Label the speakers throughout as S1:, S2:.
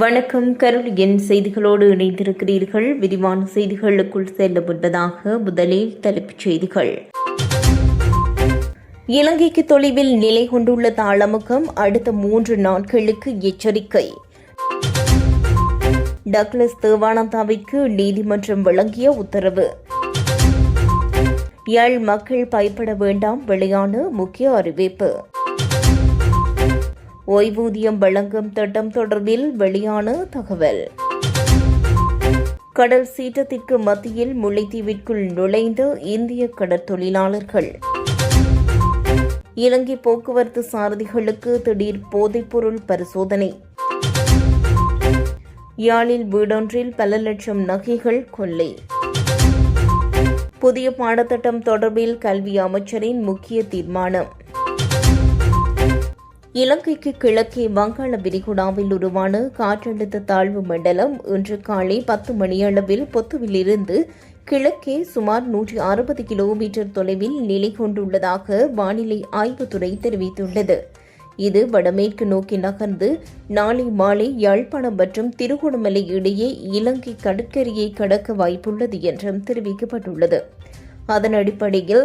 S1: வணக்கம் கருளியின் செய்திகளோடு இணைந்திருக்கிறீர்கள். விரிவான செய்திகளுக்குள் செல்ல முன்பதாக முதலில் தலைப்புச் செய்திகள். இலங்கைக்கு தொலைவில் நிலை கொண்டுள்ள தாளமுகம் அடுத்த மூன்று நாட்களுக்கு எச்சரிக்கை. டக்ளஸ் தேவானந்தாவிற்கு நீதிமன்றம் வழங்கிய உத்தரவு. யாழ் மக்கள் பயப்பட வேண்டாம் வெளியான முக்கிய அறிவிப்பு. ஓய்வூதியம் வழங்கும் திட்டம் தொடர்பில் வெளியான தகவல். கடல் சீற்றத்திற்கு மத்தியில் முல்லைத்தீவிற்குள் நுழைந்த இந்திய கடற்தொழிலாளர்கள் இலங்கை போக்குவரத்து சாரதிகளுக்கு திடீர் போதைப்பொருள் பரிசோதனை. யாழில் வீடொன்றில் பல லட்சம் நகைகள் கொள்ளை. புதிய பாடத்திட்டம் தொடர்பில் கல்வி அமைச்சரின் முக்கிய தீர்மானம். இலங்கைக்கு கிழக்கே வங்காள விரிகுடாவில் உருவான காற்றழுத்த தாழ்வு மண்டலம் இன்று காலை பத்து மணியளவில் பொத்துவிலிருந்து கிழக்கே சுமார் நூற்றி அறுபது கிலோமீட்டர் தொலைவில் நிலை கொண்டுள்ளதாக வானிலை ஆய்வுத்துறை தெரிவித்துள்ளது. இது வடமேற்கு நோக்கி நகர்ந்து நாளை மாலை யாழ்ப்பாணம் மற்றும் திருகோணமலை இடையே இலங்கை கடற்கரையை கடக்க வாய்ப்புள்ளது என்றும் தெரிவிக்கப்பட்டுள்ளது. அதன் அடிப்படையில்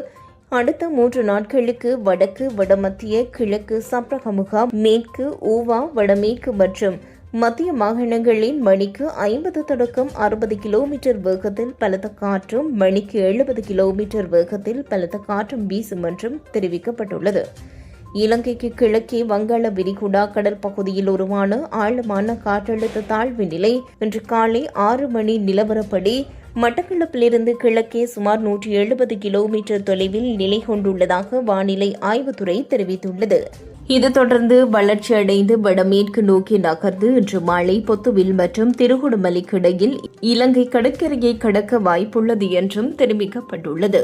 S1: அடுத்த மூன்று நாட்களுக்கு வடக்கு வடமத்திய கிழக்கு சப்ரகமுகா மேற்கு ஊவா வடமேற்கு மற்றும் மத்திய மாகாணங்களின் மணிக்கு ஐம்பது தொடக்கம் அறுபது கிலோமீட்டர் வேகத்தில் பலத்த காற்றும் மணிக்கு எழுபது கிலோமீட்டர் வேகத்தில் பலத்த காற்றும் வீசும் என்றும் தெரிவிக்கப்பட்டுள்ளது. இலங்கைக்கு கிழக்கே வங்காள விரிகுடா கடற்பகுதியில் உருவான ஆழமான காற்றழுத்த தாழ்வு நிலை இன்று காலை ஆறு மணி நிலவரப்படி மட்டக்களப்பிலிருந்து கிழக்கே சுமார் நூற்றி எழுபது கிலோமீட்டர் தொலைவில் நிலை கொண்டுள்ளதாக வானிலை ஆய்வுத்துறை தெரிவித்துள்ளது. இது தொடர்ந்து வளர்ச்சியடைந்து வடமேற்கு நோக்கி நகர்ந்து இன்று மாலை பொத்துவில் மற்றும் திருகுடமலைக்கு இடையில் இலங்கை கடற்கரையை கடக்க வாய்ப்புள்ளது என்றும் தெரிவிக்கப்பட்டுள்ளது.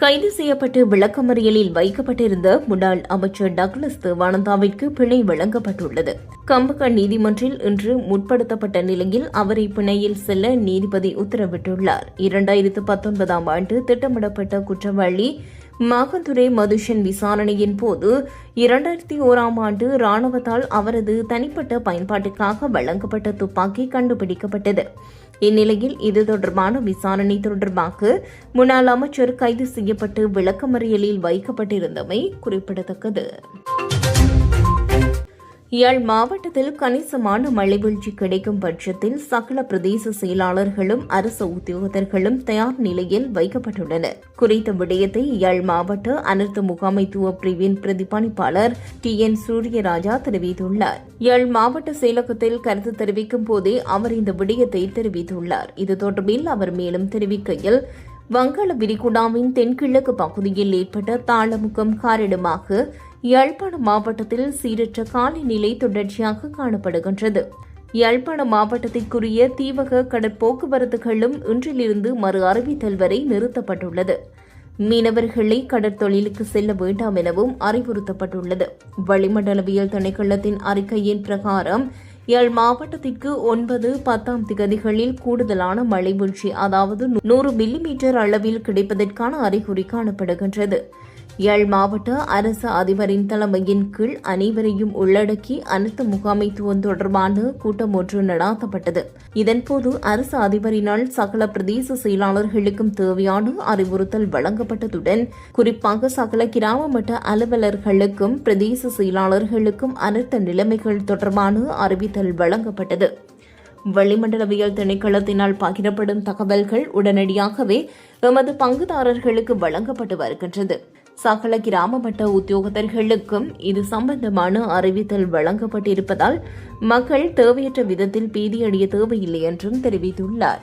S1: கைது செய்யப்பட்டு விளக்கமறியலில் வைக்கப்பட்டிருந்த முன்னாள் அமைச்சர் டக்ளஸ் தேவானந்தாவிற்கு பிணை வழங்கப்பட்டுள்ளது. கம்பகன் நீதிமன்றில் இன்று முற்படுத்தப்பட்ட நிலையில் அவரை பிணையில் செல்ல நீதிபதி உத்தரவிட்டுள்ளார். இரண்டாயிரத்து பத்தொன்பதாம் ஆண்டு திட்டமிடப்பட்ட குற்றவாளி மாகந்துரை மதுஷன் விசாரணையின் போது இரண்டாயிரத்தி ஓராம் ஆண்டு ராணுவத்தால் அவரது தனிப்பட்ட பயன்பாட்டுக்காக வழங்கப்பட்ட துப்பாக்கி கண்டுபிடிக்கப்பட்டது. இந்நிலையில் இது தொடர்பான விசாரணை தொடர்பாக முன்னாள் அமைச்சர் கைது செய்யப்பட்டு விளக்கமறியலில் வைக்கப்பட்டிருந்தமை குறிப்பிடத்தக்கது. யாழ் மாவட்டத்தில் கணிசமான மழைவீழ்ச்சி கிடைக்கும் பட்சத்தில் சகல பிரதேச செயலாளர்களும் அரசு உத்தியோகத்தர்களும் தயார் நிலையில் வைக்கப்பட்டுள்ளனர். குறித்த விடயத்தை யாழ் மாவட்ட அனர்த்த முகாமைத்துவ பிரிவின் பிரதிபலிப்பாளர் டி என் சூரியராஜா தெரிவித்துள்ளார். யாழ் மாவட்ட செயலகத்தில் கருத்து தெரிவிக்கும் போதே அவர் இந்த விடயத்தை தெரிவித்துள்ளார். இது தொடர்பில் அவர் மேலும் தெரிவிக்கையில் வங்காள விரிகுடாவின் தென்கிழக்கு பகுதியில் ஏற்பட்ட தாளமுகம் காரணமாக யாழ்ப்பாணம் மாவட்டத்தில் சீரற்ற காலநிலை தொடர்ச்சியாக காணப்படுகின்றது. யாழ்ப்பாணம் மாவட்டத்திற்குரிய தீவக கடற்போக்குவரத்துகளும் இன்றிலிருந்து மறு அறிவித்தல் வரை நிறுத்தப்பட்டுள்ளது. மீனவர்களை கடற்தொழிலுக்கு செல்ல வேண்டாம் எனவும் அறிவுறுத்தப்பட்டுள்ளது. வளிமண்டலவியல் திணைக்களத்தின் அறிக்கையின் பிரகாரம் யாழ் மாவட்டத்திற்கு ஒன்பது பத்தாம் திகதிகளில் கூடுதலான மழை வீழ்ச்சி அதாவது நூறு மில்லிமீட்டர் அளவில் கிடைப்பதற்கான அறிகுறி காணப்படுகின்றது. யாழ் மாவட்ட அரசு அதிபரின் தலைமையின் கீழ் அனைவரையும் உள்ளடக்கி அனைத்து முகாமைத்துவம் தொடர்பான கூட்டம் ஒன்று நடாத்தப்பட்டது. இதன்போது அரசு அதிபரினால் சகல பிரதேச செயலாளர்களுக்கும் தேவையான அறிவுறுத்தல் வழங்கப்பட்டதுடன் குறிப்பாக சகல கிராம மட்ட அலுவலர்களுக்கும் பிரதேச செயலாளர்களுக்கும் அனைத்து நிலைமைகள் தொடர்பான அறிவித்தல் வழங்கப்பட்டது. வளிமண்டலவியல் திணைக்களத்தினால் பகிரப்படும் தகவல்கள் உடனடியாகவே எமது பங்குதாரர்களுக்கு வழங்கப்பட்டு வருகின்றது. சகல கிராம மட்ட உத்தியோகத்தர்களுக்கும் இது சம்பந்தமான அறிவித்தல் வழங்கப்பட்டிருப்பதால் மக்கள் தேவையற்ற விதத்தில் பீதியடைய தேவையில்லை என்றும் தெரிவித்துள்ளார்.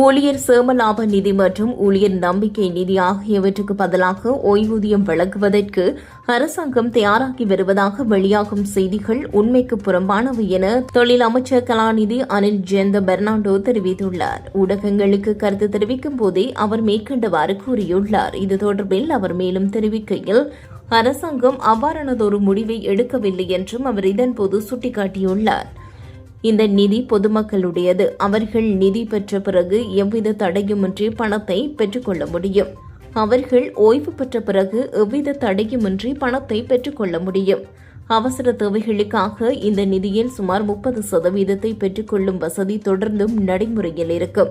S1: ஊழியர் சேமலாப நிதி மற்றும் ஊழியர் நம்பிக்கை நிதி ஆகியவற்றுக்கு பதிலாக ஓய்வூதியம் வழங்குவதற்கு அரசாங்கம் தயாராகி வருவதாக வெளியாகும் செய்திகள் உண்மைக்கு புறம்பானவை என தொழில் அமைச்சர் கலாநிதி அனில் ஜெயந்த பெர்னாண்டோ தெரிவித்துள்ளார். ஊடகங்களுக்கு கருத்து தெரிவிக்கும் போதே அவர் மேற்கண்டவாறு கூறியுள்ளார். இது தொடர்பில் அவர் மேலும் தெரிவிக்கையில் அரசாங்கம் அவ்வாறானதொரு முடிவை எடுக்கவில்லை என்றும் அவர் இதன்போது சுட்டிக்காட்டியுள்ளார். இந்த நிதி பொதுமக்களுடையது. அவர்கள் நிதி பெற்ற பிறகு எவ்வித தடையுமின்றி பணத்தை பெற்றுக்கொள்ள முடியும். அவர்கள் ஓய்வு பெற்ற பிறகு எவ்வித தடையுமின்றி பணத்தை பெற்றுக்கொள்ள முடியும். அவசர தேவைகளுக்காக இந்த நிதியில் சுமார் முப்பது சதவீதத்தை பெற்றுக்கொள்ளும் வசதி தொடர்ந்தும் நடைமுறையில் இருக்கும்.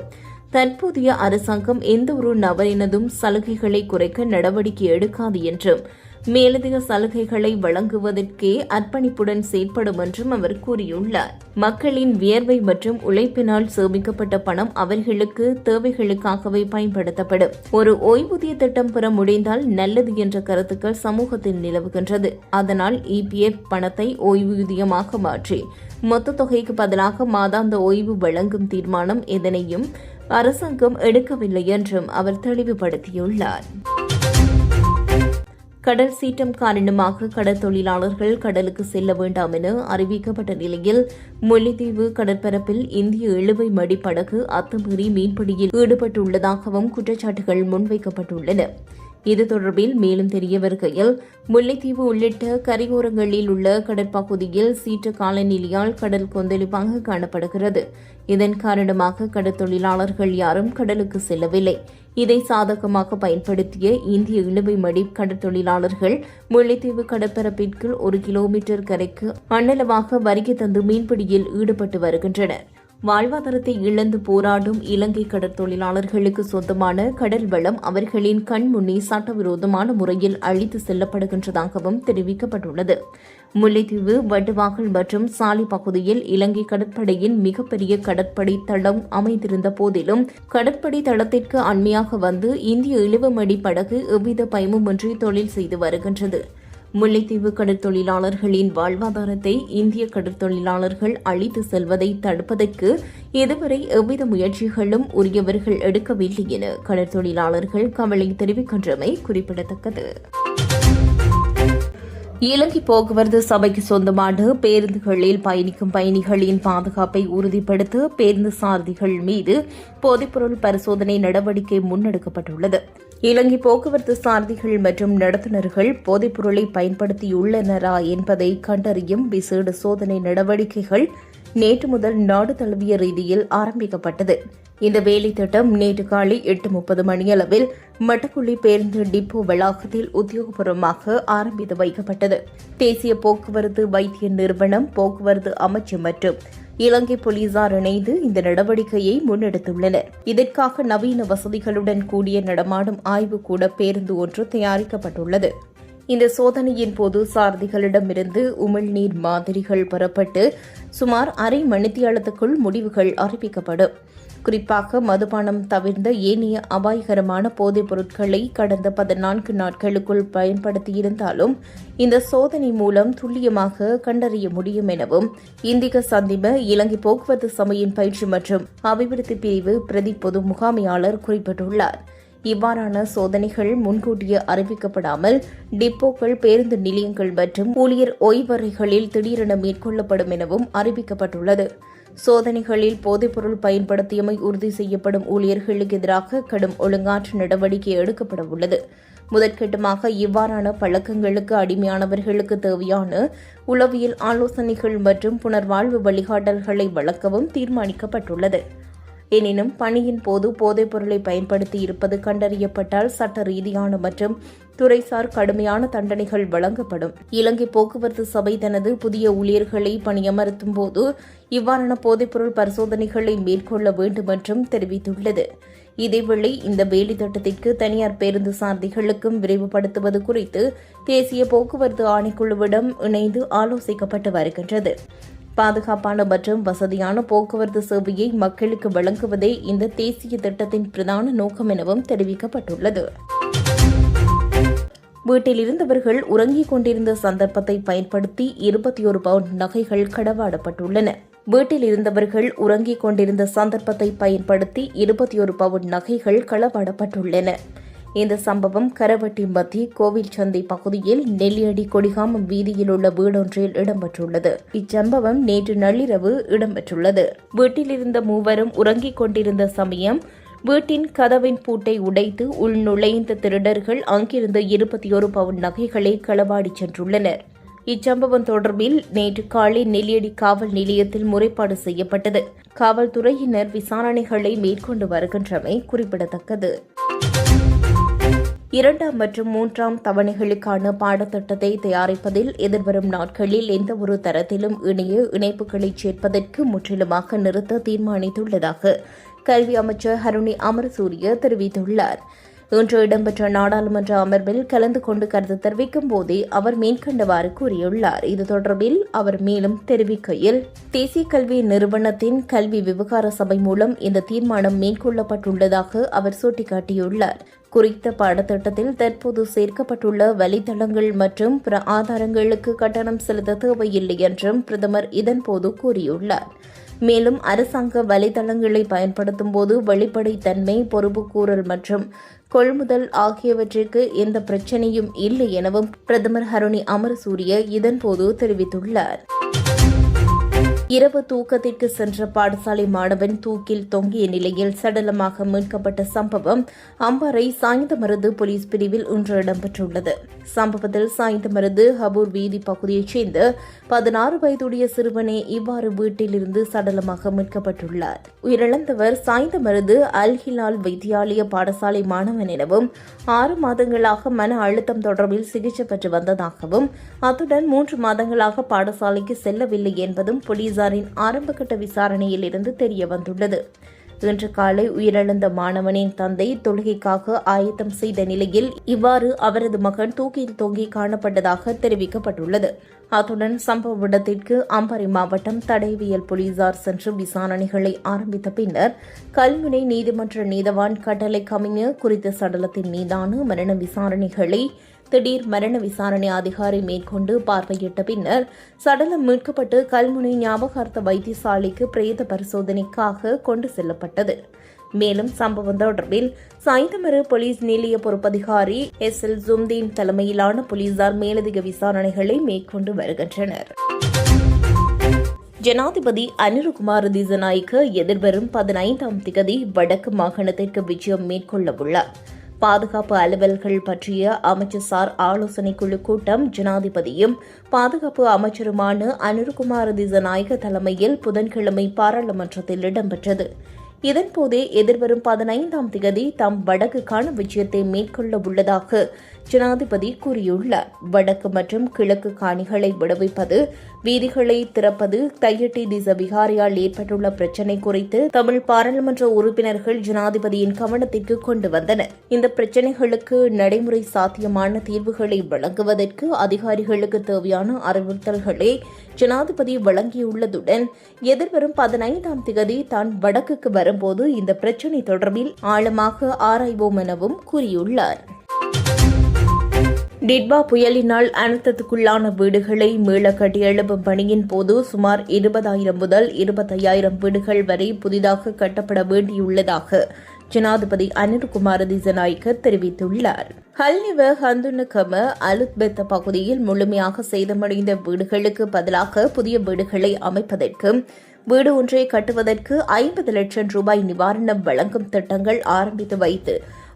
S1: தற்போதைய அரசாங்கம் எந்தவொரு நபரினதும் சலுகைகளை குறைக்க நடவடிக்கை எடுக்காது என்றும் மேலதிக சலுகைகளை வழங்குவதற்கே அர்ப்பணிப்புடன் செயற்படும் என்றும் அவர் கூறியுள்ளார். மக்களின் வியர்வை மற்றும் உழைப்பினால் சேமிக்கப்பட்ட பணம் அவர்களுக்கு தேவைகளுக்காகவே பயன்படுத்தப்படும். ஒரு ஓய்வூதிய திட்டம் பெற முடிந்தால் நல்லது என்ற கருத்துக்கள் சமூகத்தில் நிலவுகின்றது. அதனால் இபிஎஃப் பணத்தை ஓய்வூதியமாக மாற்றி மொத்த தொகைக்கு பதிலாக மாதாந்த ஓய்வு வழங்கும் தீர்மானம் எதனையும் அரசாங்கம் எடுக்கவில்லை என்றும் அவர் தெளிவுபடுத்தியுள்ளார். கடல் சீற்றம் காரணமாக கடற்தொழிலாளர்கள் கடலுக்கு செல்ல வேண்டாம் என அறிவிக்கப்பட்ட நிலையில் முல்லைத்தீவு கடற்பரப்பில் இந்திய இழுவை மடிப்படகு அத்துமீறி மீன்பிடியில் ஈடுபட்டுள்ளதாகவும் குற்றச்சாட்டுகள் முன்வைக்கப்பட்டுள்ளன. இது தொடர்பில் மேலும் தெரிய வருகையில் முல்லைத்தீவு உள்ளிட்ட கரையோரங்களில் உள்ள கடற்பகுதியில் சீற்ற காலநிலையால் கடல் கொந்தளிப்பாக காணப்படுகிறது. இதன் காரணமாக கடற்தொழிலாளர்கள் யாரும் கடலுக்கு செல்லவில்லை. இதை சாதகமாக பயன்படுத்திய இந்திய இழுவை மடி கடற்தொழிலாளர்கள் முல்லைத்தீவு கடற்பரப்பிற்குள் ஒரு கிலோமீட்டர் கரைக்கு அன்னளவாக வருகை தந்து மீன்பிடியில் ஈடுபட்டு வருகின்றனர். வாழ்வாதாரத்தை இழந்து போராடும் இலங்கை கடற்தொழிலாளர்களுக்கு சொந்தமான கடல் வளம் அவர்களின் கண்முன்னே சட்டவிரோதமான முறையில் அழித்து செல்லப்படுகின்றதாகவும் தெரிவிக்கப்பட்டுள்ளது. முல்லைத்தீவு வட்டுவாகல் மற்றும் சாலை பகுதியில் இலங்கை கடற்படையின் மிகப்பெரிய கடற்படை தளம் அமைந்திருந்த போதிலும் கடற்படை தளத்திற்கு அண்மையாக வந்து இந்திய இழுவமடி படகு எவ்வித பயமுமின்றி தொழில் செய்து வருகின்றது. முல்லைத்தீவு கடற்தொழிலாளர்களின் வாழ்வாதாரத்தை இந்திய கடற்தொழிலாளர்கள் அழித்து செல்வதை தடுப்பதற்கு இதுவரை எவ்வித முயற்சிகளும் உரியவர்கள் எடுக்கவில்லை என கடற்தொழிலாளர்கள் கவலை தெரிவிக்கின்றமை குறிப்பிடத்தக்கது. இலங்கை போக்குவரத்து சபைக்கு சொந்தமான பேருந்துகளில் பயணிக்கும் பயணிகளின் பாதுகாப்பை உறுதிப்படுத்த பேருந்து சாரதிகள் மீது போதைப்பொருள் பரிசோதனை நடவடிக்கை முன்னெடுக்கப்பட்டுள்ளது. இலங்கை போக்குவரத்து சாரதிகள் மற்றும் நடத்துனர்கள் போதைப்பொருளை பயன்படுத்தியுள்ளனரா என்பதை கண்டறியும் விசேட சோதனை நடவடிக்கைகள் நேற்று முதல் நாடு தழுவிய ரீதியில் ஆரம்பிக்கப்பட்டது. இந்த வேலை திட்டம் நேற்று காலை எட்டு முப்பது மணியளவில் மட்டக்குள்ளி பேருந்து டிப்போ வளாகத்தில் உத்தியோகபூர்வமாக ஆரம்பித்து வைக்கப்பட்டது. தேசிய போக்குவரத்து வைத்திய நிறுவனம் போக்குவரத்து அமைச்சு மற்றும் இலங்கை போலீசார் இணைந்து இந்த நடவடிக்கையை முன்னெடுத்துள்ளனர். இதற்காக நவீன வசதிகளுடன் கூடிய நடமாடும் ஆய்வுக்கூட பேருந்து ஒன்று தயாரிக்கப்பட்டுள்ளது. இந்த சோதனையின் போது சாரதிகளிடமிருந்து உமிழ்நீர் மாதிரிகள் பெறப்பட்டு சுமார் அரை மணித்தியாலத்துக்குள் முடிவுகள் அறிவிக்கப்படும். குறிப்பாக மதுபானம் தவிர்ந்த ஏனைய அபாயகரமான போதைப் பொருட்களை கடந்த பதினான்கு நாட்களுக்குள் பயன்படுத்தியிருந்தாலும் இந்த சோதனை மூலம் துல்லியமாக கண்டறிய முடியும் எனவும் இந்திக சந்திம இலங்கை போக்குவரத்து சபையின் பயிற்சி மற்றும் அபிவிருத்தி பிரிவு பிரதி பொது முகாமையாளர் குறிப்பிட்டுள்ளார். இவ்வாறான சோதனைகள் முன்கூட்டியே அறிவிக்கப்படாமல் டிப்போக்கள் பேருந்து நிலையங்கள் மற்றும் ஊழியர் ஓய்வறைகளில் திடீரென மேற்கொள்ளப்படும் எனவும் அறிவிக்கப்பட்டுள்ளது. சோதனைகளில் போதைப்பொருள் பயன்படுத்தியமை உறுதி செய்யப்படும் ஊழியர்களுக்கு எதிராக கடும் ஒழுங்காற்று நடவடிக்கை எடுக்கப்பட உள்ளது. முதற்கட்டமாக இவ்வாறான பழக்கங்களுக்கு அடிமையானவர்களுக்கு தேவையான உளவியல் ஆலோசனைகள் மற்றும் புனர்வாழ்வு வழிகாட்டல்களை வழங்கவும் தீர்மானிக்கப்பட்டுள்ளது. எனினும் பணியின் போது போதைப் பொருளை பயன்படுத்தி இருப்பது கண்டறியப்பட்டால் சட்ட ரீதியான மற்றும் துறைசார் கடுமையான தண்டனைகள் வழங்கப்படும். இலங்கை போக்குவரத்து சபை தனது புதிய ஊழியர்களை பணியமர்த்தும் போது இவ்வாறான போதைப்பொருள் பரிசோதனைகளை மேற்கொள்ள வேண்டும் என்றும் தெரிவித்துள்ளது. இதேவேளை இந்த வேலை திட்டத்திற்கு தனியார் பேருந்து சாரதிகளுக்கும் விரைவுபடுத்துவது குறித்து தேசிய போக்குவரத்து ஆணைக்குழுவிடம் இணைந்து ஆலோசிக்கப்பட்டு வருகின்றது. பாதுகாப்பான மற்றும் வசதியான போக்குவரத்து சேவையை மக்களுக்கு வழங்குவதே இந்த தேசிய திட்டத்தின் பிரதான நோக்கம் எனவும் தெரிவிக்கப்பட்டுள்ளது. வீட்டில் இருந்தவர்கள் உறங்கிக் கொண்டிருந்த சந்தர்ப்பத்தை பயன்படுத்தி இருபத்தி ஒரு பவுண்ட் நகைகள் களவாடப்பட்டுள்ளன வீட்டில் இருந்தவர்கள் உறங்கிக் கொண்டிருந்த சந்தர்ப்பத்தை பயன்படுத்தி இருபத்தி ஒரு பவுண்ட் நகைகள் களவாடப்பட்டுள்ளன. இந்த சம்பவம் கரவட்டி மத்திய கோவில் சந்தை பகுதியில் நெல்லியடி கொடிகாமம் வீதியில் உள்ள வீடொன்றில் இடம்பெற்றுள்ளது. இச்சம்பவம் நேற்று நள்ளிரவு இடம்பெற்றுள்ளது. வீட்டிலிருந்த மூவரும் உறங்கிக் கொண்டிருந்த சமயம் வீட்டின் கதவின் பூட்டை உடைத்து உள் நுழைந்த திருடர்கள் அங்கிருந்த இருபத்தி ஒரு பவுன் நகைகளை களவாடிச் சென்றுள்ளனர். இச்சம்பவம் தொடர்பில் நேற்று காலை நெல்லியடி காவல் நிலையத்தில் முறைப்பாடு செய்யப்பட்டது. காவல்துறையினர் விசாரணைகளை மேற்கொண்டு வருகின்றமை குறிப்பிடத்தக்கது. இரண்டாம் மற்றும் மூன்றாம் தவணைகளுக்கான பாடத்திட்டத்தை தயாரிப்பதில் எதிர்வரும் நாட்களில் எந்தவொரு தரத்திலும் இணைய இணைப்புகளை சேர்ப்பதற்கு முற்றிலுமாக நிறுத்த தீர்மானித்துள்ளதாக கல்வி அமைச்சர் ஹருணி அமரசூரிய தெரிவித்துள்ளார். இன்று இடம்பெற்ற நாடாளுமன்ற அமர்வில் கலந்து கொண்டு கருத்து தெரிவிக்கும் போதே அவர் மேற்கண்டவாறு கூறியுள்ளார். இது தொடர்பில் அவர் மேலும் தெரிவிக்கையில் தேசிய கல்வி நிறுவனத்தின் கல்வி விவகார சபை மூலம் இந்த தீர்மானம் மேற்கொள்ளப்பட்டுள்ளதாக அவர் சுட்டிக்காட்டியுள்ளார். குறித்த பாடத்திட்டத்தில் தற்போது சேர்க்கப்பட்டுள்ள வலைதளங்கள் மற்றும் பிற ஆதாரங்களுக்கு கட்டணம் செலுத்த தேவையில்லை என்றும் பிரதமர் இதன்போது கூறியுள்ளார். மேலும் அரசாங்க வலைதளங்களை பயன்படுத்தும் போது வெளிப்படைத்தன்மை பொறுப்புக்கூறல் மற்றும் கொள்முதல் ஆகியவற்றிற்கு எந்த பிரச்சனையும் இல்லை எனவும் பிரதமர் ஹருணி அமரசூரிய இதன்போது தெரிவித்துள்ளார். இரவு தூக்கத்திற்கு சென்ற பாடசாலை மாணவன் தூக்கில் தொங்கிய நிலையில் சடலமாக மீட்கப்பட்ட சம்பவம் அம்பாறை சாய்ந்தமருது போலீஸ் பிரிவில் இன்று இடம்பெற்றுள்ளது. சம்பவத்தில் சாய்ந்தமருது ஹபூர் வீதி பகுதியைச் சேர்ந்த பதினாறு வயதுடைய சிறுவனே இவ்வாறு வீட்டிலிருந்து சடலமாக மீட்கப்பட்டுள்ளார். உயிரிழந்தவர் சாய்ந்தமருது அல் ஹிலால் வைத்தியாலய பாடசாலை மாணவன் எனவும் ஆறு மாதங்களாக மன அழுத்தம் தொடர்பில் சிகிச்சை பெற்று வந்ததாகவும் அத்துடன் மூன்று மாதங்களாக பாடசாலைக்கு செல்லவில்லை என்பதும் போலீசார் போலீசாரின் ஆரம்பகட்ட விசாரணையில் இருந்து தெரிய வந்துள்ளது இன்று காலை உயிரிழந்த மாணவனின் தந்தை தொழுகைக்காக ஆயத்தம் செய்த நிலையில் இவ்வாறு அவரது மகன் தூக்கில் தொங்கி காணப்பட்டதாக தெரிவிக்கப்பட்டுள்ளது. அத்துடன் சம்பவ இடத்திற்கு அம்பாறை மாவட்டம் தடைவியல் போலீசார் சென்று விசாரணைகளை ஆரம்பித்த பின்னர் கல்முனை நீதிமன்ற நீதவான் கட்டளை கமிங்க குறித்த சடலத்தின் மீதான மரண விசாரணைகளை திடீர் மரண விசாரணை அதிகாரி மேற்கொண்டு பார்வையிட்ட பின்னர் சடலம் மீட்கப்பட்டு கல்முனை ஞாபகார்த்த வைத்தியசாலைக்கு பிரேத பரிசோதனைக்காக கொண்டு செல்லப்பட்டது. மேலும் சம்பவம் தொடர்பில் சாய்ந்தமரு போலீஸ் நிலைய பொறுப்பதிகாரி எஸ். எல். ஜும்தீன் தலைமையிலான போலீசார் மேலதிக விசாரணைகளை மேற்கொண்டு வருகின்றனர். ஜனாதிபதி அனிருகுமார் திசநாய்க்கு எதிர்வரும் பதினைந்தாம் திகதி வடக்கு மாகாணத்திற்கு விஜயம் மேற்கொள்ளவுள்ளார். பாதுகாப்பு அலுவல்கள் பற்றிய அமைச்சர் ஆலோசனை குழு கூட்டம் ஜனாதிபதியும் பாதுகாப்பு அமைச்சருமான அனுர்குமார் திசநாயக தலைமையில் புதன்கிழமை பாராளுமன்றத்தில் இடம்பெற்றது. இதன்போதே எதிர்வரும் பதினைந்தாம் திகதி தாம் வடக்குக்கான விஜயத்தை மேற்கொள்ள உள்ளதாக ஜனாதிபதி கூறியுள்ளார் வடக்கு மற்றும் கிழக்கு காணிகளை விடுவிப்பது வீதிகளை திறப்பது தையட்டி திச விகாரியால் ஏற்பட்டுள்ள பிரச்சினை குறித்து தமிழ் பாராளுமன்ற உறுப்பினர்கள் ஜனாதிபதியின் கவனத்திற்கு கொண்டு வந்தனர். இந்த பிரச்சினைகளுக்கு நடைமுறை சாத்தியமான தீர்வுகளை வழங்குவதற்கு அதிகாரிகளுக்கு தேவையான அறிவுறுத்தல்களை ஜனாதிபதி வழங்கியுள்ளதுடன் எதிர்வரும் பதினைந்தாம் திகதி தான் வடக்குக்கு வரும்போது இந்த பிரச்சினை தொடர்பில் ஆழமாக ஆராய்வோம் எனவும் கூறியுள்ளார். டிட்பா புயலினால் அனர்த்தத்துக்குள்ளான வீடுகளை மீள கட்டியெழுப்பும் பணியின் போது சுமார் இருபதாயிரம் முதல் இருபத்தையாயிரம் வீடுகள் வரை புதிதாக கட்டப்பட வேண்டியுள்ளதாக ஜனாதிபதி அனில்குமார் திசநாய்க்க தெரிவித்துள்ளார். ஹல்னிவ ஹந்துனகம அலுத்பெத்த பகுதியில் முழுமையாக சேதமடைந்த வீடுகளுக்கு பதிலாக புதிய வீடுகளை அமைப்பதற்கு வீடு ஒன்றை கட்டுவதற்கு ஐம்பது லட்சம் ரூபாய் நிவாரணம் வழங்கும் திட்டங்கள் ஆரம்பித்து வைத்து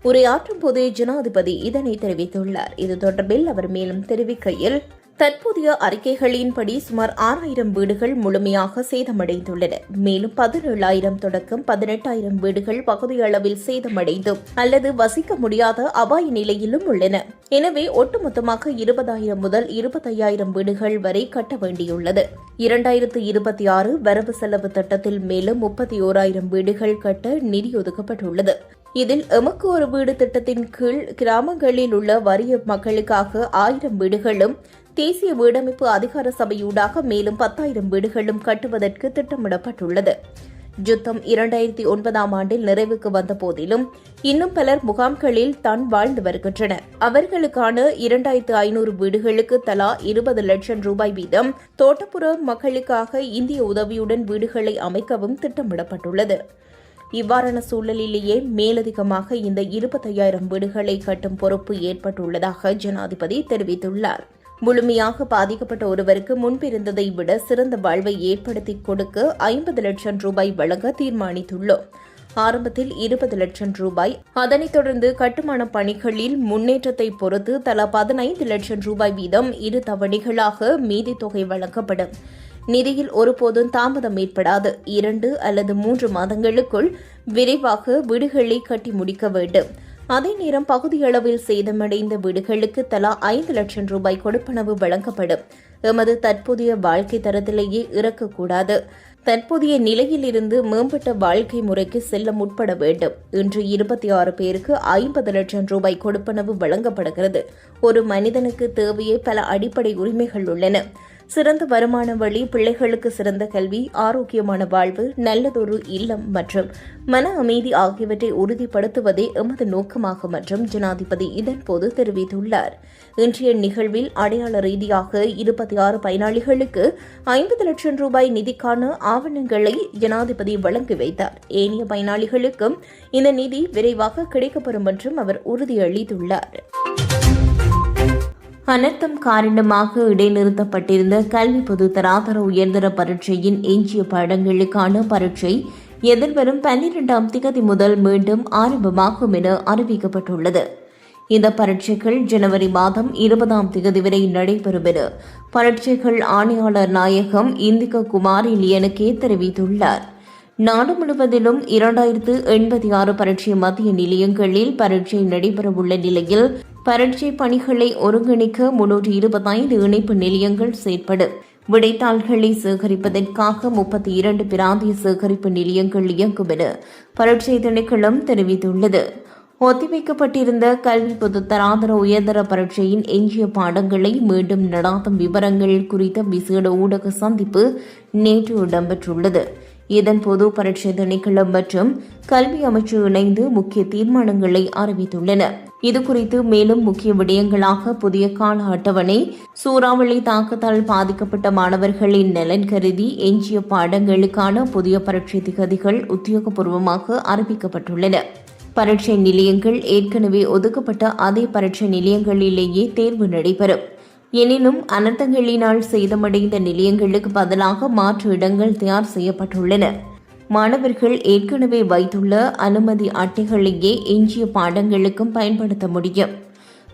S1: உரையாற்றும் போது ஜனாதிபதி இதனை தெரிவித்துள்ளார். இது தொடர்பில் அவர் மேலும் தெரிவிக்கையில் தற்போதைய அறிக்கைகளின்படி சுமார் ஆறாயிரம் வீடுகள் முழுமையாக சேதமடைந்துள்ளன. மேலும் பதினேழாயிரம் தொடக்கம் பதினெட்டாயிரம் வீடுகள் பகுதியளவில் சேதமடைந்தும் அல்லது வசிக்க முடியாத அபாய நிலையிலும் உள்ளன. எனவே ஒட்டுமொத்தமாக இருபதாயிரம் முதல் இருபத்தையாயிரம் வீடுகள் வரை கட்ட வேண்டியுள்ளது. இரண்டாயிரத்து இருபத்தி ஆறு வரவு செலவு திட்டத்தில் மேலும் முப்பத்தி ஓராயிரம் வீடுகள் கட்ட நிதி ஒதுக்கப்பட்டுள்ளது. இதில் எமக்கு ஒரு வீடு திட்டத்தின் கீழ் கிராமங்களில் உள்ள வறிய மக்களுக்காக ஆயிரம் வீடுகளும் தேசிய வீடமைப்பு அதிகார சபையூடாக மேலும் பத்தாயிரம் வீடுகளும் கட்டுவதற்கு திட்டமிடப்பட்டுள்ளது. யுத்தம் இரண்டாயிரத்தி ஒன்பதாம் ஆண்டில் நிறைவுக்கு வந்த போதிலும் இன்னும் பலர் முகாம்களில் தான் வாழ்ந்து வருகின்றனர். அவர்களுக்கான இரண்டாயிரத்து ஐநூறு வீடுகளுக்கு தலா இருபது லட்சம் ரூபாய் வீதம் தோட்டப்புற மக்களுக்காக இந்திய உதவியுடன் வீடுகளை அமைக்கவும் திட்டமிடப்பட்டுள்ளது. இவ்வாறான சூழலிலேயே மேலதிகமாக இந்த இருபத்தையாயிரம் வீடுகளை கட்டும் பொறுப்பு ஏற்பட்டுள்ளதாக ஜனாதிபதி தெரிவித்துள்ளார். முழுமையாக பாதிக்கப்பட்ட ஒருவருக்கு முன்பிருந்ததை விட சிறந்த வாழ்வை ஏற்படுத்தி கொடுக்க ஐம்பது லட்சம் ரூபாய் வழங்க தீர்மானித்துள்ளோம். ஆரம்பத்தில் இருபது லட்சம் ரூபாய் அதனைத் தொடர்ந்து கட்டுமான பணிகளில் முன்னேற்றத்தை பொறுத்து தலா பதினைந்து லட்சம் ரூபாய் வீதம் இரு தவணைகளாக மீதி தொகை வழங்கப்படும். நிதியில் ஒருபோதும் தாமதம் ஏற்படாது. இரண்டு அல்லது மூன்று மாதங்களுக்குள் விரைவாக வீடுகளை கட்டி முடிக்க வேண்டும். அதே நேரம் பகுதியளவில் சேதமடைந்த வீடுகளுக்கு தலா ஐந்து லட்சம் ரூபாய் கொடுப்பனவு வழங்கப்படும். எமது தற்போதைய வாழ்க்கை தரத்திலேயே இறக்கக்கூடாது. தற்போதைய நிலையிலிருந்து மேம்பட்ட வாழ்க்கை முறைக்கு செல்ல முற்பட வேண்டும். இன்று இருபத்தி ஆறு பேருக்கு ஐம்பது லட்சம் ரூபாய் கொடுப்பனவு வழங்கப்படுகிறது. ஒரு மனிதனுக்கு தேவையே பல அடிப்படை உரிமைகள் உள்ளன. சிறந்த வருமான வழி பிள்ளைகளுக்கு சிறந்த கல்வி ஆரோக்கியமான வாழ்வு நல்லதொரு இல்லம் மற்றும் மன அமைதி ஆகியவற்றை உறுதிப்படுத்துவதே எமது நோக்கமாகும் என்றும் ஜனாதிபதி இதன்போது தெரிவித்துள்ளார். இன்றைய நிகழ்வில் அடையாள ரீதியாக இருபத்தி ஆறு பயனாளிகளுக்கு ஐம்பது லட்சம் ரூபாய் நிதிக்கான ஆவணங்களை ஜனாதிபதி வழங்கி வைத்தார். ஏனைய பயனாளிகளுக்கும் இந்த நிதி விரைவாக கிடைக்கப்பெறும் என்றும் அவர் உறுதியளித்துள்ளார். அனர்த்தம் காரணமாக இடைநிறுத்தப்பட்டிருந்த கல்வி பொது தராதர உயர்தர பரீட்சையின் எஞ்சிய பாடங்களுக்கான பரீட்சை எதிர்வரும் பன்னிரெண்டாம் திகதி முதல் மீண்டும் ஆரம்பமாகும் என அறிவிக்கப்பட்டுள்ளது. இந்த பரீட்சைகள் ஜனவரி மாதம் இருபதாம் திகதி வரை நடைபெறும் என பரீட்சைகள் ஆணையாளர் நாயகம் இந்திக குமாரி இலியனுக்கே தெரிவித்துள்ளார். நாடு முழுவதிலும் இரண்டாயிரத்து எண்பத்தி ஆறு பரீட்சை மத்திய நிலையங்களில் பரீட்சை நடைபெறவுள்ள நிலையில் பரீட்சை பணிகளை ஒருங்கிணைக்க முன்னூற்றி இருபத்தைந்து இணைப்பு நிலையங்கள் செயற்படும் விடைத்தாள்களை சேகரிப்பதற்காக முப்பத்தி இரண்டு பிராந்திய சேகரிப்பு நிலையங்கள் இயங்கும் என பரீட்சை திணைக்களம் தெரிவித்துள்ளது. ஒத்திவைக்கப்பட்டிருந்த கல்வி பொது தராதர உயர்தர பரீட்சையின் எஞ்சிய பாடங்களை மீண்டும் நடாத்தும் விவரங்கள் குறித்த விசேட ஊடக சந்திப்பு நேற்று இடம்பெற்றுள்ளது. இதன்போது பரீட்சை திணைக்களம் மற்றும் கல்வி அமைச்சு இணைந்து முக்கிய தீர்மானங்களை அறிவித்துள்ளன. இதுகுறித்து மேலும் முக்கிய விடயங்களாக புதிய கால அட்டவணை சூறாவளி தாக்கத்தால் பாதிக்கப்பட்ட மாணவர்களின் நலன் கருதி எஞ்சிய பாடங்களுக்கான புதிய பரீட்சை திகதிகள் உத்தியோகபூர்வமாக அறிவிக்கப்பட்டுள்ளன. பரீட்சை நிலையங்கள் ஏற்கனவே ஒதுக்கப்பட்ட அதே பரீட்சை நிலையங்களிலேயே தேர்வு நடைபெறும். எனினும் அனர்த்தங்களினால் சேதமடைந்த நிலையங்களுக்கு பதிலாக மாற்று இடங்கள் தயார் செய்யப்பட்டுள்ளன. மாணவர்கள் ஏற்கனவே வைத்துள்ள அனுமதி அட்டைகளையே எஞ்சிய பாடங்களுக்கும் பயன்படுத்த முடியும்.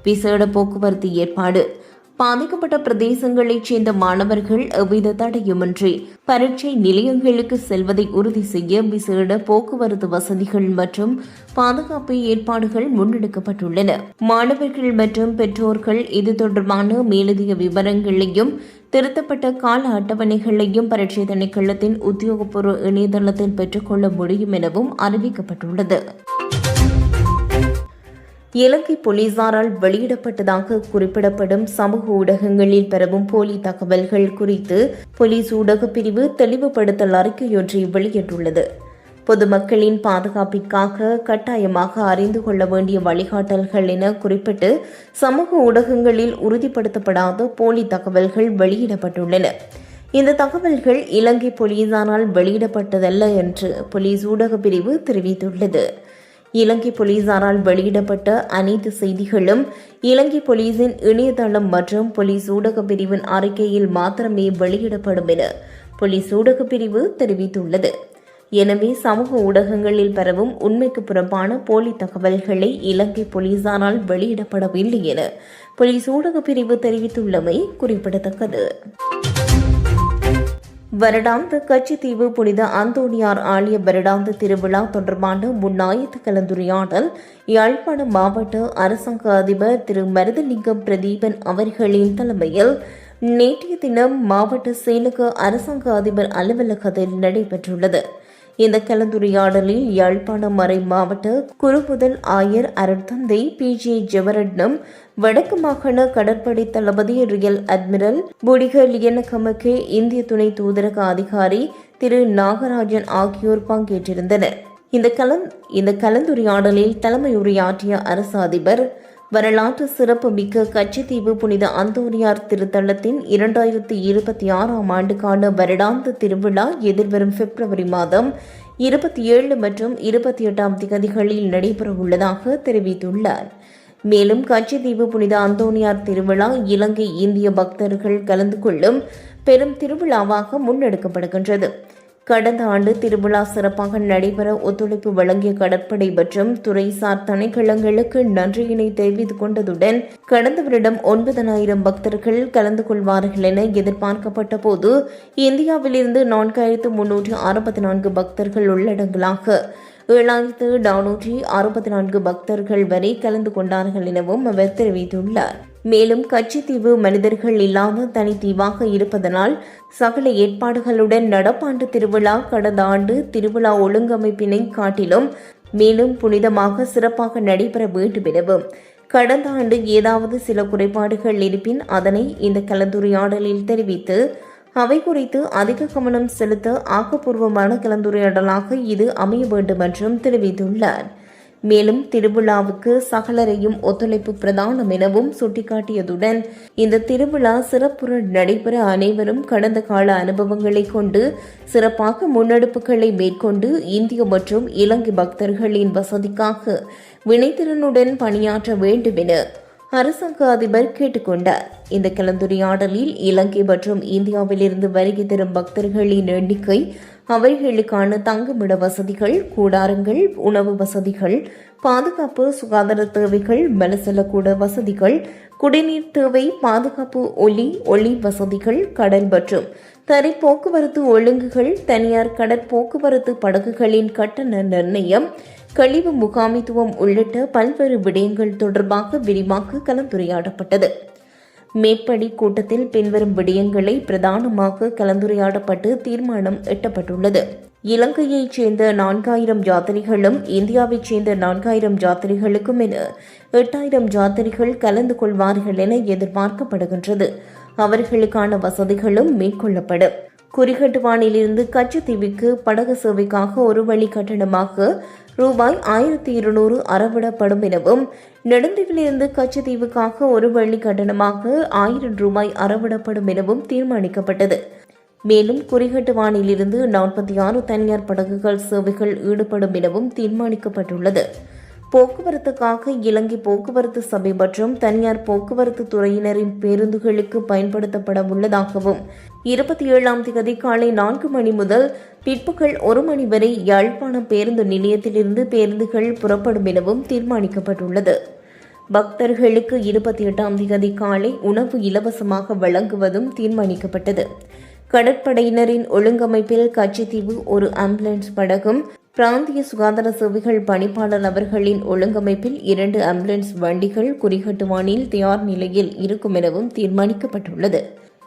S1: விசேட போக்குவரத்து ஏற்பாடு. பாதிக்கப்பட்ட பிரதேசங்களைச் சேர்ந்த மாணவர்கள் எவ்வித தடையுமின்றி பரீட்சை நிலையங்களுக்கு செல்வதை உறுதி செய்ய விசேட போக்குவரத்து வசதிகள் மற்றும் பாதுகாப்பு ஏற்பாடுகள் முன்னெடுக்கப்பட்டுள்ளன. மாணவர்கள் மற்றும் பெற்றோர்கள் இது தொடர்பான மேலதிக விவரங்களையும் திருத்தப்பட்ட கால அட்டவணைகளையும் பரீட்சை திணைக்களத்தின் உத்தியோகபூர்வ இணையதளத்தில் பெற்றுக்கொள்ள முடியும் எனவும் அறிவிக்கப்பட்டுள்ளது. இலங்கை போலீசாரால் வெளியிடப்பட்டதாக குறிப்பிடப்படும் சமூக ஊடகங்களில் பரவும் போலி தகவல்கள் குறித்து போலீஸ் ஊடகப் பிரிவு தெளிவுபடுத்தல் அறிக்கையொன்றை வெளியிட்டுள்ளது. பொதுமக்களின் பாதுகாப்பிற்காக கட்டாயமாக அறிந்து கொள்ள வேண்டிய வழிகாட்டல்கள் என குறிப்பிட்டு சமூக ஊடகங்களில் உறுதிப்படுத்தப்படாத போலி தகவல்கள் வெளியிடப்பட்டுள்ளன. இந்த தகவல்கள் இலங்கை போலீசாரால் வெளியிடப்பட்டதல்ல என்று போலீஸ் ஊடகப் பிரிவு தெரிவித்துள்ளது. இலங்கை போலீசாரால் வெளியிடப்பட்ட அனைத்து செய்திகளும் இலங்கை போலீசின் இணையதளம் மற்றும் போலீஸ் ஊடக பிரிவின் அறிக்கையில் மாத்திரமே வெளியிடப்படும் என போலீஸ் ஊடக பிரிவு தெரிவித்துள்ளது. எனவே சமூக ஊடகங்களில் பரவும் உண்மைக்கு புறம்பான போலி தகவல்களை இலங்கை போலீசாரால் வெளியிடப்படவில்லை என போலீஸ் ஊடகப் பிரிவு தெரிவித்துள்ளமை குறிப்பிடத்தக்கது. வருடாந்த கட்சித்தீவு புனித அந்தோனியார் ஆலய வருடாந்த திருவிழா தொடர்பான முன்னாயத்து கலந்துரையாடல் யாழ்ப்பாணம் மாவட்ட அரசாங்க அதிபர் திரு மருதலிங்கம் பிரதீபன் அவர்களின் தலைமையில் நேற்றைய தினம் மாவட்ட செயலக அரசாங்க அதிபர் அலுவலகத்தில் நடைபெற்றுள்ளது. இந்த கலந்துரையாடலில் யாழ்ப்பாணம் மறை மாவட்ட குறுமுதல் ஆயர் அருட்தந்தை பி ஜே ஜெவரட்னம் வடக்கு மாகாண கடற்படை தளபதி ரியல் அட்மிரல் புடிக லியனகமக்கே இந்திய துணை தூதரக அதிகாரி திரு நாகராஜன் ஆகியோர் பங்கேற்றிருந்தனர். இந்த கலந் இந்த கலந்துரையாடலில் தலைமையுரையாற்றிய அரசு அதிபர் வரலாற்று சிறப்பு மிக்க கச்சித்தீவு புனித அந்தோனியார் திருத்தலத்தின் இரண்டாயிரத்தி இருபத்தி ஆறாம் ஆண்டுக்கான வருடாந்த திருவிழா எதிர்வரும் பிப்ரவரி மாதம் இருபத்தி ஏழு மற்றும் இருபத்தி எட்டாம் திகதிகளில் நடைபெறவுள்ளதாக தெரிவித்துள்ளார். மேலும் கச்சித்தீவு புனித அந்தோனியார் திருவிழா இலங்கை இந்திய பக்தர்கள் கலந்து கொள்ளும் பெரும் திருவிழாவாக முன்னெடுக்கப்படுகின்றது. கடந்த ஆண்டு திருவிழா சிறப்பாக நடைபெற ஒத்துழைப்பு வழங்கிய கடற்படை மற்றும் துறைசார் திணைக்களங்களுக்கு நன்றியினை தெரிவித்துக் கொண்டதுடன் கடந்த வருடம் ஒன்பதனாயிரம் பக்தர்கள் கலந்து கொள்வார்கள் என எதிர்பார்க்கப்பட்ட போது இந்தியாவிலிருந்து நான்காயிரத்து முன்னூற்று அறுபத்தி நான்கு பக்தர்கள் உள்ளடங்கலாக. ஏழாயிரத்து நானூற்றி அறுபத்தி நான்கு பக்தர்கள் வரை கலந்து கொண்டார்கள் எனவும் அவர் தெரிவித்துள்ளார். மேலும் கட்சித்தீவு மனிதர்கள் இல்லாத தனித்தீவாக இருப்பதனால் சகல ஏற்பாடுகளுடன் நடப்பாண்டு திருவிழா கடந்த ஆண்டு திருவிழா ஒழுங்கமைப்பினை காட்டிலும் மேலும் புனிதமாக சிறப்பாக நடைபெற வேண்டும் எனவும் கடந்த ஆண்டு ஏதாவது சில குறைபாடுகள் இருப்பின் அதனை இந்த கலந்துரையாடலில் தெரிவித்து அவை குறித்து அதிக கவனம் செலுத்த ஆக்கப்பூர்வமான கலந்துரையாடலாக இது அமைய வேண்டும் என்றும் தெரிவித்துள்ளார். மேலும் திருவிழாவுக்கு சகலரையும் ஒத்துழைப்பு பிரதானம் எனவும் சுட்டிக்காட்டியதுடன் இந்த திருவிழா சிறப்புற நடைபெற அனைவரும் கடந்த கால அனுபவங்களை கொண்டு சிறப்பாக முன்னெடுப்புகளை மேற்கொண்டு இந்திய மற்றும் இலங்கை பக்தர்களின் வசதிக்காக வினைத்திறனுடன் பணியாற்ற வேண்டும் என அரசாங்க அதிபர் கேட்டுக்கொண்டார். இந்த கலந்துரையாடலில் இலங்கை மற்றும் இந்தியாவிலிருந்து வருகை தரும் பக்தர்களின் எண்ணிக்கை அவைகளுக்கான தங்குமிட வசதிகள் கூடாரங்கள் உணவு வசதிகள் பாதுகாப்பு சுகாதார தேவைகள் மலசலக்கூட வசதிகள் குடிநீர் தேவை பாதுகாப்பு ஒலி ஒளி வசதிகள் கடல் மற்றும் தரை போக்குவரத்து ஒழுங்குகள் தனியார் கடற்போக்குவரத்து படகுகளின் கட்டண நிர்ணயம் கழிவு முகாமித்துவம் உள்ளிட்ட பல்வேறு விடயங்கள் தொடர்பாக விரிவாக கலந்துரையாடப்பட்டது. மேற்படி கூட்டத்தில் பின்வரும் விடயங்களை பிரதானமாக கலந்துரையாடப்பட்டு தீர்மானம் எட்டப்பட்டுள்ளது. இலங்கையைச் சேர்ந்த நான்காயிரம் யாத்திரிகளும் இந்தியாவைச் சேர்ந்த நான்காயிரம் யாத்திரிகளுக்கும் என எட்டாயிரம் யாத்திரிகள் கலந்து கொள்வார்கள் என எதிர்பார்க்கப்படுகின்றது. அவர்களுக்கான வசதிகளும் மேற்கொள்ளப்படும். குறிகட்டுவானிலிருந்து கச்சத்தீவுக்கு படகு சேவைக்காக ஒரு வழி கட்டணமாக ரூபாய் ஆயிரத்தி இருநூறு அறவிடப்படும் எனவும் நெடுந்தீவிலிருந்து கச்சத்தீவுக்காக ஒரு வழி கட்டணமாக ஆயிரம் ரூபாய் அறவிடப்படும் எனவும் தீர்மானிக்கப்பட்டது. மேலும் குறிகட்டுவானிலிருந்து நாற்பத்தி ஆறு தனியார் படகுகள் சேவைகள் ஈடுபடும் எனவும் தீர்மானிக்கப்பட்டுள்ளது. போக்குவரத்துக்காக இலங்கை போக்குவரத்து சபை மற்றும் தனியார் போக்குவரத்து துறையினரின் பேருந்துகளுக்கு பயன்படுத்தப்பட உள்ளதாகவும் இருபத்தி ஏழாம் தேதி காலை நான்கு மணி முதல் பிற்பகல் ஒரு மணி வரை யாழ்ப்பாணம் பேருந்து நிலையத்திலிருந்து பேருந்துகள் புறப்படும் எனவும் தீர்மானிக்கப்பட்டுள்ளது. பக்தர்களுக்கு இருபத்தி எட்டாம் தேதி காலை உணவு இலவசமாக வழங்குவதும் தீர்மானிக்கப்பட்டது. கடற்படையினரின் ஒழுங்கமைப்பில் கச்சித்தீவு ஒரு ஆம்புலன்ஸ் படகும் பிராந்திய சுகாதார சேவைகள் பணிப்பாளர் அவர்களின் ஒழுங்கமைப்பில் இரண்டு ஆம்புலன்ஸ் வண்டிகள் குறிகட்டுவானில் தயார் நிலையில் இருக்கும் எனவும் தீர்மானிக்கப்பட்டுள்ளது.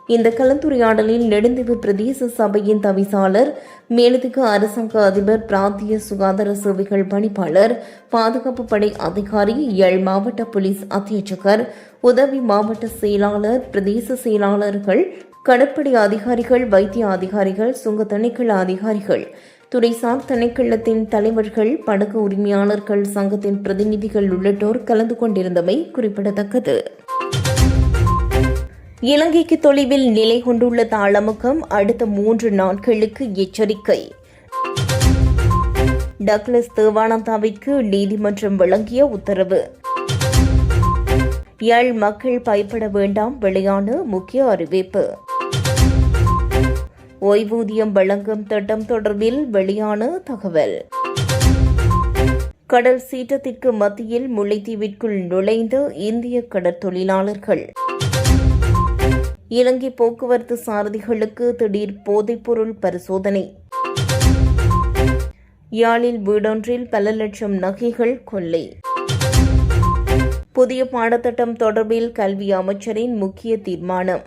S1: இந்த கலந்துரையாடலில் நெடுந்தீவு பிரதேச சபையின் தவிசாளர் மேலதிக அரசாங்க அதிபர் பிராந்திய சுகாதார சேவைகள் பணிப்பாளர் பாதுகாப்பு படை அதிகாரி எள் மாவட்ட போலீஸ் அத்தியட்சகர் உதவி மாவட்ட செயலாளர் பிரதேச செயலாளர்கள் கடற்படை அதிகாரிகள் வைத்திய அதிகாரிகள் சுங்க திணைக்கள அதிகாரிகள் துறைசார் திணைக்களத்தின் தலைவர்கள் படகு உரிமையாளர்கள் சங்கத்தின் பிரதிநிதிகள் உள்ளிட்டோர் கலந்து கொண்டிருந்தமை குறிப்பிடத்தக்கது. இலங்கைக்கு தொலைவில் நிலை கொண்டுள்ள தாளமுகம் அடுத்த மூன்று நாட்களுக்கு எச்சரிக்கை. டக்ளஸ் தேவானந்தாவிற்கு நீதிமன்றம் வழங்கிய உத்தரவு. யாழ் மக்கள் பயப்பட வேண்டாம் வெளியான முக்கிய அறிவிப்பு. ஓய்வூதியம் வழங்கும் திட்டம் தொடர்பில் வெளியான தகவல். கடல் சீற்றத்திற்கு மத்தியில் முல்லைத்தீவிற்குள் நுழைந்த இந்திய கடற்தொழிலாளர்கள் இலங்கை போக்குவரத்து சாரதிகளுக்கு திடீர் போதைப்பொருள் பரிசோதனை. யாழில் வீடொன்றில் பல லட்சம் நகைகள் கொள்ளை. புதிய பாடத்திட்டம் தொடர்பில் கல்வி அமைச்சரின் முக்கிய தீர்மானம்.